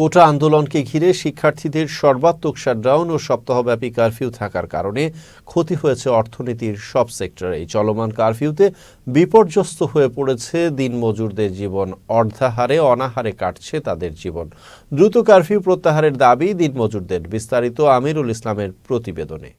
কোটা আন্দোলনকে ঘিরে শিক্ষার্থীদের সর্বাত্মক শাটডাউন ও সপ্তাহব্যাপী কারফিউ থাকার কারণে ক্ষতি হয়েছে অর্থনীতির সব সেক্টরে। এই চলমান কারফিউতে বিপর্যস্ত হয়ে পড়েছে দিনমজুরদের জীবন। অর্ধাহারে, অনাহারে কাটছে তাদের জীবন। দ্রুত কারফিউ প্রত্যাহারের দাবি দিনমজুরদের, বিস্তারিত আমিরুল ইসলামের প্রতিবেদনে।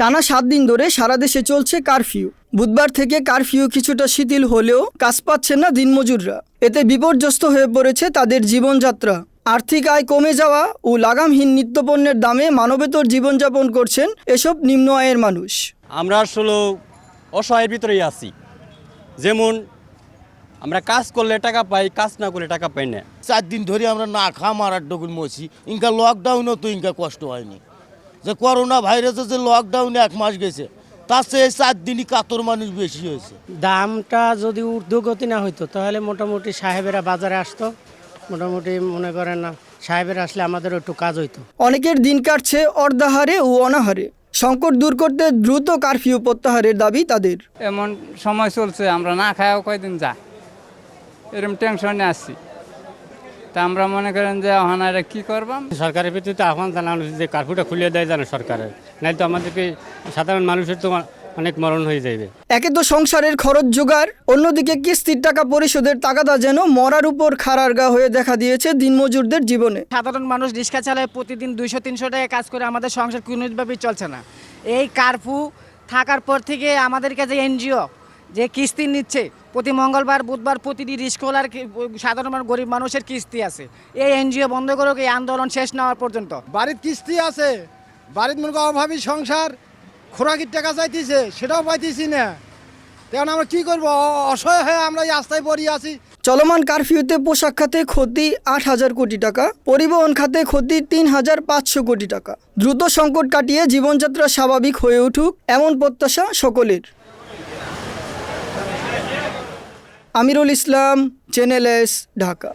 টানা সাত দিন ধরে সারা দেশে চলছে কারফিউ। বুধবার থেকে কারফিউ কিছুটা শিথিল হলেও কাজ পাচ্ছেন না দিনমজুররা। এতে বিপর্যস্ত হয়ে পড়েছে তাদের জীবনযাত্রা। আর্থিক আয় কমে যাওয়া ও লাগামহীন নিত্যপণ্যের দামে মানবেতর জীবনযাপন করছেন এসব নিম্ন আয়ের মানুষ। আমরা আসলে অসহায়ের ভিতরেই আছি। যেমন আমরা কাজ করলে টাকা পাই কাজ না করলে টাকা পাই না। চার দিন ধরে আমরা না খা মারার ডগুন মছি ইনকা লকডাউনও তো ইনকা কষ্ট হয়নি। যে করোনা ভাইরাসে যে লকডাউনে এক মাস গেছে তার চেয়ে চার দিনই কাতর মানুষ বেশি হয়েছে। দামটা যদি ঊর্ধ্বগতি না হইতো তাহলে মোটামুটি সাহেবেরা বাজারে আসতো। মোটামুটি মনে করেন না সাহেবেরা আসলে আমাদের একটু কাজ হইতো। অনেকের দিন কাটছে অর্ধাহারে ও অনাহারে। সংকট দূর করতে দ্রুত কারফিউ প্রত্যাহারের দাবি তাদের। এমন সময় চলছে আমরা না খাওয়াও কয়দিন যা। এরকম টেনশনে আসছি তা আমরা মনে করেন যে ওখানে কি করবাম? সরকারের ভিত্তিতে আহ্বান জানানো যে কার্ফুটা খুলিয়ে দেয় জানে সরকারের। নাই তো আমাদেরকে সাধারণ মানুষের তো অনেক মরণ হয়ে যাবে একে তো সংসারের খরচ জোগাড় অন্যদিকে কিস্তির টাকা পরিশোধের তাগাদা যেন মরার উপর খাড়ার গা হয়ে দেখা দিয়েছে দিনমজুরদের জীবনে। সাধারণ মানুষ রিক্সা চালায় প্রতিদিন দুইশো তিনশো টাকা কাজ করে আমাদের সংসার কোনোভাবেই চলছে না। এই কারফু থাকার পর থেকে আমাদের কাছে এনজিও যে কিস্তি নিচ্ছে প্রতি মঙ্গলবার বুধবার প্রতিটি রিস্কলার সাধারণ গরিব মানুষের কিস্তি আছে। এই এনজিও বন্ধ করুক এই আন্দোলন শেষ না হওয়ার পর্যন্ত। বাড়ির কিস্তি আছে। বাড়ির মনে অভাবী সংসার খোরাকির টাকা চাইতেছে সেটাও পাইতেছি না। তখন আমরা কি করব? অসহায় হয়ে আমরা এই রাস্তায় পড়ে আছি। চলমান কারফিউতে পোশাক খাতে ক্ষতি আট হাজার কোটি টাকা পরিবহন খাতে ক্ষতি তিন হাজার পাঁচশো কোটি টাকা। দ্রুত সংকট কাটিয়ে জীবনযাত্রা স্বাভাবিক হয়ে উঠুক এমন প্রত্যাশা সকলের। Amirul Islam channel S Dhaka